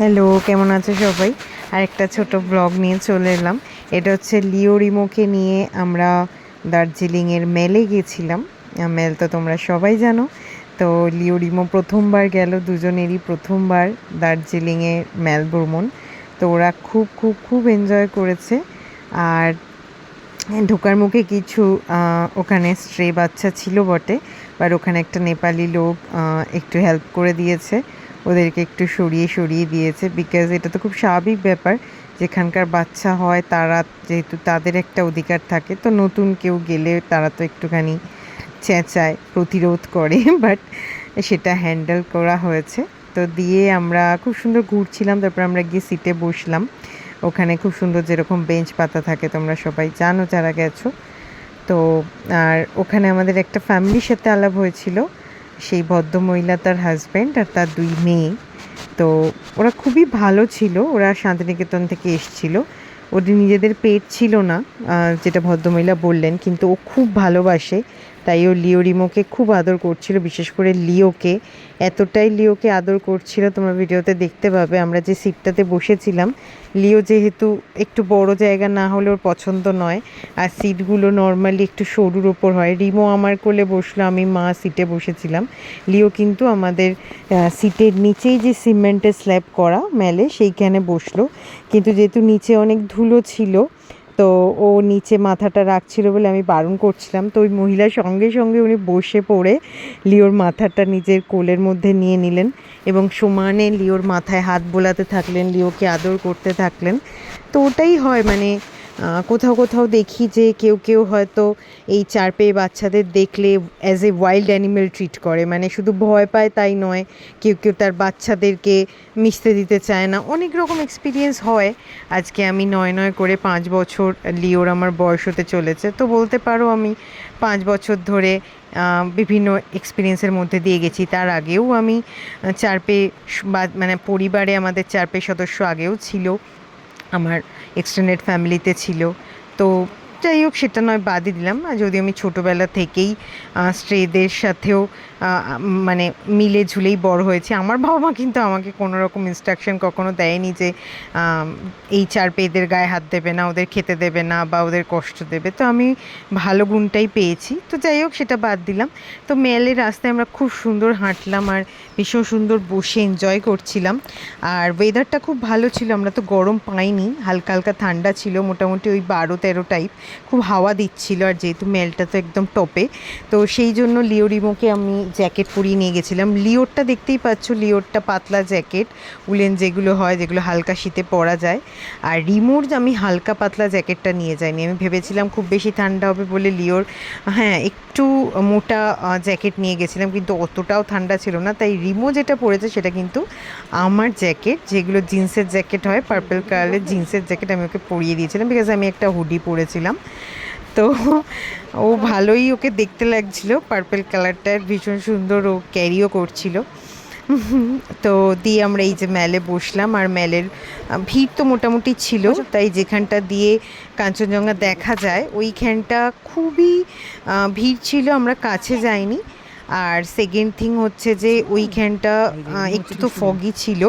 Hello, কেমন আছো সবাই? আর একটা ছোট ব্লগ নিয়ে চলে এলাম। এটা হচ্ছে লিও রিমোকে নিয়ে আমরা দার্জিলিংয়ের মেলে গেছিলাম। মেল তো তোমরা সবাই জানো। তো লিও রিমো প্রথমবার গেল, দুজনেরই প্রথমবার দার্জিলিংয়ে মেল ভ্রমণ। তো ওরা খুব খুব খুব এনজয় করেছে। আর ঢোকার মুখে কিছু ওখানে স্ট্রে বাচ্চা ছিল বটে। বাট ওখানে একটা নেপালি লোক একটু হেল্প করে দিয়েছে। ওদেরকে একটু সরিয়ে সরিয়ে দিয়েছে বিকজ এটা তো খুব স্বাভাবিক ব্যাপার। যেখানকার বাচ্চা হয়, তারা যেহেতু তাদের একটা অধিকার থাকে, তো নতুন কেউ গেলে তারা তো একটুখানি চেঁচায়, প্রতিরোধ করে বাট সেটা হ্যান্ডেল করা হয়েছে। তো দিয়ে আমরা খুব সুন্দর ঘুরছিলাম, তারপর আমরা গিয়ে সিটে বসলাম। ওখানে খুব সুন্দর যেরকম বেঞ্চ পাতা থাকে, তোমরা সবাই জানো যারা গেছো। তো আর ওখানে আমাদের একটা ফ্যামিলির সাথে আলাপ হয়েছিল। সেই ভদ্রমহিলা তার হাজব্যান্ড আর তার দুই মেয়ে। তো ওরা খুবই ভালো ছিল, ওরা শান্তিনিকেতন থেকে এসছিল। ওদের নিজেদের পেট ছিল না যেটা ভদ্রমহিলা বললেন, কিন্তু ও খুব ভালোবাসে। তাই ও লিও রিমোকে খুব আদর করছিল, বিশেষ করে লিওকে। এতটাই লিওকে আদর করছিল, তোমরা ভিডিওতে দেখতে পাবে। আমরা যে সিটটাতে বসেছিলাম, লিও যেহেতু একটু বড় জায়গা না হলে ওর পছন্দ নয়, আর সিটগুলো নর্মালি একটু সরুর ওপর হয়। রিমো আমার কোলে বসল, আমি মা সিটে বসেছিলাম। লিও কিন্তু আমাদের সিটের নিচেই যে সিমেন্টের স্ল্যাব করা মেলে, সেইখানে বসল। কিন্তু যেহেতু নিচে অনেক ধুলো ছিল তো ও নিচে মাথাটা রাখছিল বলে আমি বারণ করছিলাম। তো ওই মহিলার সঙ্গে সঙ্গে উনি বসে পড়ে লিওর মাথাটা নিজের কোলের মধ্যে নিয়ে নিলেন এবং সমানে লিওর মাথায় হাত বোলাতে থাকলেন, লিওকে আদর করতে থাকলেন। তো ওটাই হয় মানে কোথাও কোথাও দেখি যে কেউ কেউ হয়তো এই চার পেয়ে বাচ্চাদের দেখলে as a wild animal treat করে। মানে শুধু ভয় পায় তাই নয় কেউ কেউ তার বাচ্চাদেরকে মিশতে দিতে চায় না। অনেক রকম এক্সপিরিয়েন্স হয়। আজকে আমি নয় নয় করে পাঁচ বছর লিওর আমার বয়স হতে চলেছে। তো বলতে পারো আমি পাঁচ বছর ধরে বিভিন্ন এক্সপিরিয়েন্সের মধ্যে দিয়ে গেছি। তার আগেও আমি আহ, চার পেয়ে বা মানে পরিবারে আমাদের চার পেয়ে সদস্য আগেও ছিল। আমার এক্সটেন্ডেড ফ্যামিলিতে ছিল। তো যাই হোক, সেটা নয়, বাদই দিলাম। আর যদি আমি ছোটোবেলা থেকেই স্ট্রেদের সাথেও মানে মিলে ঝুলেই বড় হয়েছে। আমার বাবা মা কিন্তু আমাকে কোনো রকম ইনস্ট্রাকশন কখনো দেয়নি যে এই চার পেয়েদের গায়ে হাত দেবে না, ওদের খেতে দেবে না বা ওদের কষ্ট দেবে। তো আমি ভালো গুণটাই পেয়েছি। তো যাই হোক, সেটা বাদ দিলাম। তো মেলের রাস্তায় আমরা খুব সুন্দর হাঁটলাম আর ভীষণ সুন্দর বসে এনজয় করছিলাম। আর ওয়েদারটা খুব ভালো ছিল, আমরা তো গরম পাইনি। হালকা হালকা ঠান্ডা ছিল, মোটামুটি ওই বারো তেরো টাইপ খুব হাওয়া দিচ্ছিল আর যেহেতু মেলটা তো একদম টপে তো সেই জন্য লিওরিমোকে আমি জ্যাকেট পরিয়ে নিয়ে গেছিলাম। লিওরটা দেখতেই পাচ্ছ, লিওরটা পাতলা জ্যাকেট, উলেন যেগুলো হয়, যেগুলো হালকা শীতে পরা যায়। আর রিমোর আমি হালকা পাতলা জ্যাকেটটা নিয়ে যাইনি, আমি ভেবেছিলাম খুব বেশি ঠান্ডা হবে বলে লিওর হ্যাঁ একটু মোটা জ্যাকেট নিয়ে গেছিলাম, কিন্তু অতটাও ঠান্ডা ছিল না। তাই রিমো যেটা পরেছে সেটা কিন্তু আমার জ্যাকেট, যেগুলো জিন্সের জ্যাকেট হয়, পার্পল কালারের জিন্সের জ্যাকেট আমি ওকে পরিয়ে দিয়েছিলাম বিকজ আমি একটা হুডি পরেছিলাম। তো ও ভালোই ওকে দেখতে লাগছিল। পার্পল কালারটার ভীষণ সুন্দর ও ক্যারিও করছিল। তো দিয়ে আমরা এই যে মেলে বসলাম আর মেলের ভিড় তো মোটামুটি ছিল। তাই যেখানটা দিয়ে কাঞ্চনজঙ্ঘা দেখা যায়, ওইখানটা খুবই ভিড় ছিল, আমরা কাছে যাইনি। আর সেকেন্ড থিং হচ্ছে যে ওইখানটা একটু তো ফগি ছিল।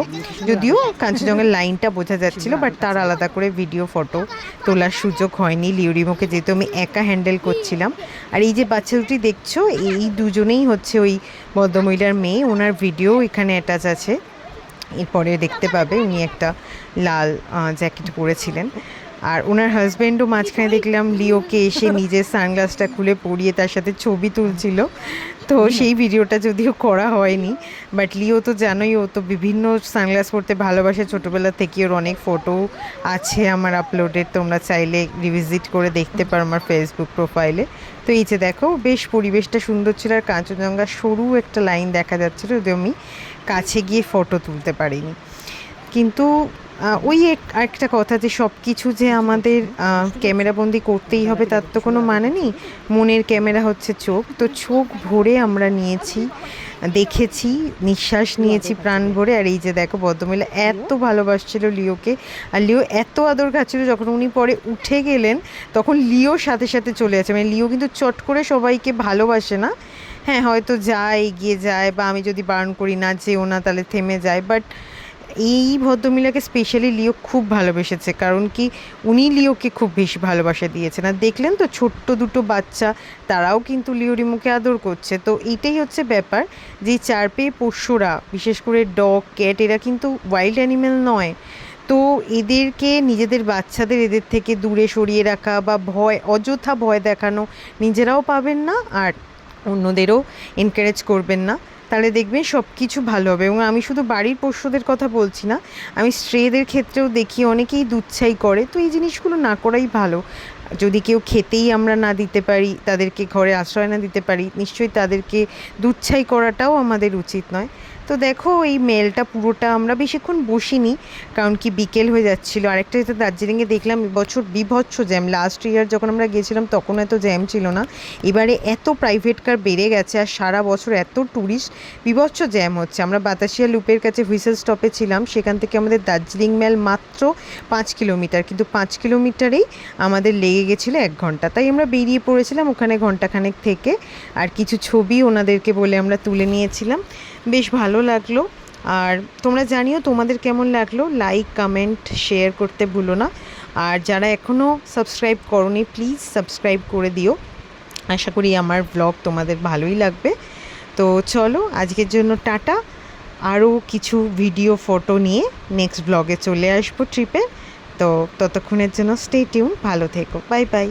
যদিও কাঞ্চনজঙ্ঘার লাইনটা বোঝা যাচ্ছিল বাট তার আলাদা করে ভিডিও ফটো তোলার সুযোগ হয়নি। লিউরিমোকে যেহেতু আমি একা হ্যান্ডেল করছিলাম। আর এই যে বাচ্চা দুটি দেখছ এই দুজনেই হচ্ছে ওই ভদ্রমহিলার মেয়ে। ওনার ভিডিও এখানে অ্যাটাচ আছে। এরপরে দেখতে পাবে উনি একটা লাল জ্যাকেট পরেছিলেন। আর ওনার হাজব্যান্ডও মাঝখানে দেখলাম লিওকে এসে নিজের সানগ্লাসটা খুলে পরিয়ে তার সাথে ছবি তুলছিল। তো সেই ভিডিওটা যদিও করা হয়নি বাট লিও তো জানোই, ও তো বিভিন্ন সানগ্লাস পরতে ভালোবাসে। ছোটোবেলা থেকে ওর অনেক ফটো আছে আমার আপলোডের তোমরা চাইলে রিভিজিট করে দেখতে পারো আমার ফেসবুক প্রোফাইলে তো এই যে দেখো, বেশ পরিবেশটা সুন্দর ছিল আর কাঞ্চনজঙ্ঘা সরু একটা লাইন দেখা যাচ্ছিল যদিও আমি কাছে গিয়ে ফটো তুলতে পারিনি। কিন্তু ওই এক- একটা কথা যে সব কিছু যে আমাদের ক্যামেরাবন্দি করতেই হবে, তার তো কোনো মানে নেই। মনের ক্যামেরা হচ্ছে চোখ, তো চোখ ভরে আমরা নিয়েছি, দেখেছি, নিঃশ্বাস নিয়েছি প্রাণ ভরে। আর এই যে দেখো, ভদ্রমহিলা এত ভালোবাসছিল লিওকে, আর লিও এত আদর খাচ্ছিল, যখন উনি পরে উঠে গেলেন, তখন লিওর সাথে সাথে চলে যাচ্ছে মানে লিও কিন্তু চট করে সবাইকে ভালোবাসে না। হ্যাঁ হয়তো যায়, এগিয়ে যায়, বা আমি যদি বারণ করি না, যেও না, তাহলে থেমে যায়। বাট এই ভদ্রমিলাকে স্পেশালি লিও খুব ভালোবেসেছে, কারণ কি উনি লিওকে খুব বেশি ভালোবাসা দিয়েছেন। আর দেখলেন তো ছোট্ট দুটো বাচ্চা, তারাও কিন্তু লিও রিমুকে আদর করছে। তো এইটাই হচ্ছে ব্যাপার যে চার পেয়ে পোষ্যরা বিশেষ করে ডগ, ক্যাট, এরা কিন্তু ওয়াইল্ড অ্যানিম্যাল নয়। তো এদেরকে নিজেদের বাচ্চাদের, এদের থেকে দূরে সরিয়ে রাখা বা ভয়, অযথা ভয় দেখানো নিজেরাও পাবেন না আর অন্যদেরও এনকারেজ করবেন না। তাহলে দেখবেন সব কিছু ভালো হবে এবং আমি শুধু বাড়ির পোষ্যদের কথা বলছি না, আমি স্ট্রেদের ক্ষেত্রেও দেখি অনেকেই দুচ্ছাই করে, তো এই জিনিসগুলো না করাই ভালো। যদি কেউ খেতেই আমরা না দিতে পারি, তাদেরকে ঘরে আশ্রয় না দিতে পারি, নিশ্চয়ই তাদেরকে দুচ্ছাই করাটাও আমাদের উচিত নয়। তো দেখো, এই মেলটা পুরোটা আমরা বেশিক্ষণ বসিনি, কারণ কি বিকেল হয়ে যাচ্ছিল। আরেকটা যেটা দার্জিলিংয়ে দেখলাম এবছর বিভৎস জ্যাম। লাস্ট ইয়ার যখন আমরা গেছিলাম তখন এত জ্যাম ছিল না। এবারে এত প্রাইভেট কার বেড়ে গেছে, আর সারা বছর এত ট্যুরিস্ট বিভৎস জ্যাম হচ্ছে। আমরা বাতাসিয়া লুপের কাছে হুইসেল স্টপে ছিলাম, সেখান থেকে আমাদের দার্জিলিং মেল মাত্র পাঁচ কিলোমিটার কিন্তু পাঁচ কিলোমিটারেই আমাদের লেগে গেছিল এক ঘণ্টা। তাই আমরা বেরিয়ে পড়েছিলাম ওখানে ঘন্টাখানেক থেকে। আর কিছু ছবি ওনাদেরকে বলে আমরা তুলে নিয়েছিলাম। বেশ ভালো লাগল। আর তোমরা জানিও তোমাদের কেমন লাগল? লাইক কমেন্ট শেয়ার করতে ভুলো না। আর যারা এখনও সাবস্ক্রাইব করনি প্লিজ সাবস্ক্রাইব করে দিও। আশা করি আমার ব্লগ তোমাদের ভালোই লাগবে। তো চলো, আজকের জন্য টাটা। আরও কিছু ভিডিও ফটো নিয়ে নেক্সট ব্লগে চলে আসব ট্রিপে তো ততক্ষণের জন্য স্টে টিউন ভালো থেকো। Bye bye